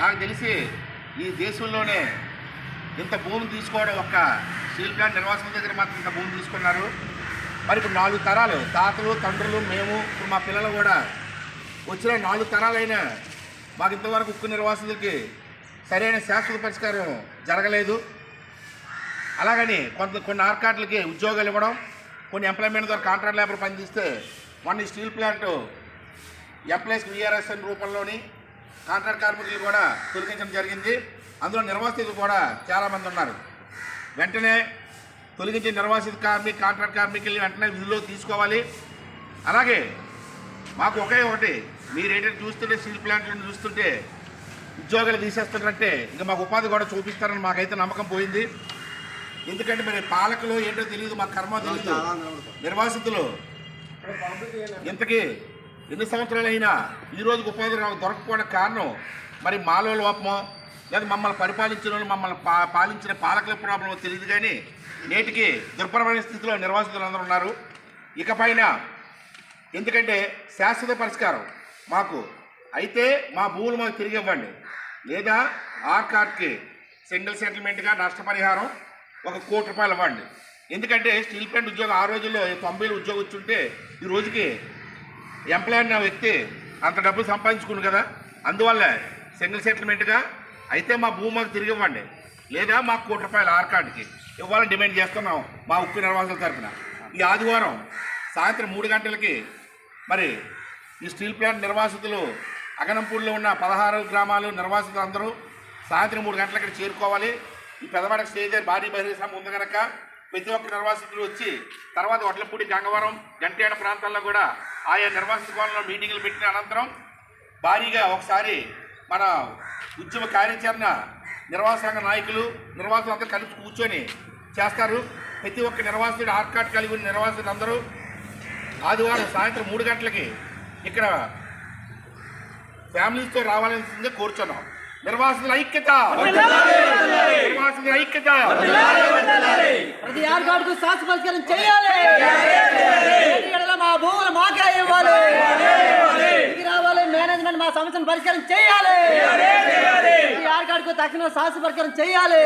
నాకు తెలిసి ఈ దేశంలోనే ఇంత భూమి తీసుకోవడం ఒక్క స్టీల్ ప్లాంట్ నిర్వాసం దగ్గర మాత్రం ఇంత భూమి తీసుకున్నారు. మరి ఇప్పుడు నాలుగు తరాలు తాతలు తండ్రులు మేము ఇప్పుడు మా పిల్లలు కూడా వచ్చిన నాలుగు తరాలైనా మాకు ఇంతవరకు ఉక్కు నిర్వాసితులకి సరైన శాశ్వత పరిష్కారం జరగలేదు. అలాగని కొంత కొన్ని ఆర్కాట్లకి ఉద్యోగాలు ఇవ్వడం కొన్ని ఎంప్లాయ్మెంట్ ద్వారా కాంట్రాక్ట్ లేబర్ పనిచేస్తే మొన్న స్టీల్ ప్లాంట్ ఎంప్లాయీస్ విఆర్ఎస్ఎన్ రూపంలోని కాంట్రాక్ట్ కార్మికులు కూడా తొలగించడం జరిగింది. అందులో నిర్వాసితులు కూడా చాలామంది ఉన్నారు. వెంటనే తొలగించే నిర్వాసిత కార్మిక కాంట్రాక్ట్ కార్మికుల్ని వెంటనే విధుల్లో తీసుకోవాలి. అలాగే మాకు ఒకే ఒకటి మీరు ఏంటంటే చూస్తుంటే స్టీల్ ప్లాంట్లను చూస్తుంటే ఉద్యోగాలు తీసేస్తున్నారంటే ఇంకా మాకు ఉపాధి కూడా చూపిస్తారని మాకైతే నమ్మకం పోయింది. ఎందుకంటే మరి పాలకులు ఏంటో తెలియదు మా కర్మ తెలియదు నిర్వాసితులు ఇంతకీ ఎన్ని సంవత్సరాలైనా ఈ రోజుకి ఉపాధి రా- దొరకపోవడానికి కారణం మరి మాలో లోపమో లేదా మమ్మల్ని పరిపాలించిన వాళ్ళు మమ్మల్ని పా పాలించిన పాలకుల ప్రాబ్లమో తెలియదు కానీ నేటికి దుర్భరమైన స్థితిలో నిర్వాసితులు అందరూ ఉన్నారు. ఇకపైన ఎందుకంటే శాశ్వత పరిష్కారం మాకు అయితే మా భూములు మాకు తిరిగి ఇవ్వండి. లేదా ఆర్ కార్డ్కి సింగిల్ సెటిల్మెంట్గా నష్టపరిహారం ఒక కోటి రూపాయలు ఇవ్వండి. ఎందుకంటే స్టీల్ ప్లాంట్ ఉద్యోగం ఆ రోజుల్లో తొంభైలు ఉద్యోగం వచ్చుంటే ఈ రోజుకి ఎంప్లాయ్ అన్న వ్యక్తి అంత డబ్బు సంపాదించుకుని కదా. అందువల్ల సింగిల్ సెటిల్మెంట్గా అయితే మా భూమి మాకు తిరిగి ఇవ్వండి. లేదా మాకు కోటి రూపాయలు ఆర్ ఇవ్వాలని డిమాండ్ చేస్తున్నాం మా ఉక్కు నిర్వాసుల తరఫున ఈ ఆదివారం సాయంత్రం మూడు గంటలకి మరి ఈ స్టీల్ ప్లాంట్ నిర్వాసితులు అగనంపూర్లో ఉన్న పదహారు గ్రామాలు నిర్వాసితులు అందరూ సాయంత్రం మూడు గంటలకి చేరుకోవాలి. ఈ పెదవాడకు స్టేజ్ భారీ బహిరంగ సభ ఉంది కనుక ప్రతి ఒక్క నిర్వాసితులు వచ్చి తర్వాత వడ్లపూడి గంగవరం గంటేడ ప్రాంతాల్లో కూడా ఆయా నిర్వాసిత కోణంలో మీటింగులు పెట్టిన అనంతరం భారీగా ఒకసారి మన ఉద్యమ కార్యాచరణ నిర్వాహక సంఘ నాయకులు నిర్వాసులు అందరూ కలిసి కూర్చొని చేస్తారు. ప్రతి ఒక్క నిర్వాసితుడు ఆర్ కార్డ్ కలిగి ఉన్న నిర్వాసితులు అందరూ ఆదివారం సాయంత్రం మూడు గంటలకి ఇక్కడ ఫ్యామిలీస్తో రావాల్సిందే కోరుచున్నాం. నిర్వాసితుల ఐక్యత! నిర్వాసితుల ఐక్యత! ప్రతి శాస్త్ర పరిష్కారం చేయాలి మా భూములు మాకే ఇవ్వాలి. రావాలి మేనేజ్మెంట్ మా సమస్యను పరిష్కారం చేయాలి. ప్రతి ఏర్పాటుకు తక్షణ శాస్త్ర పరిష్కారం చేయాలి.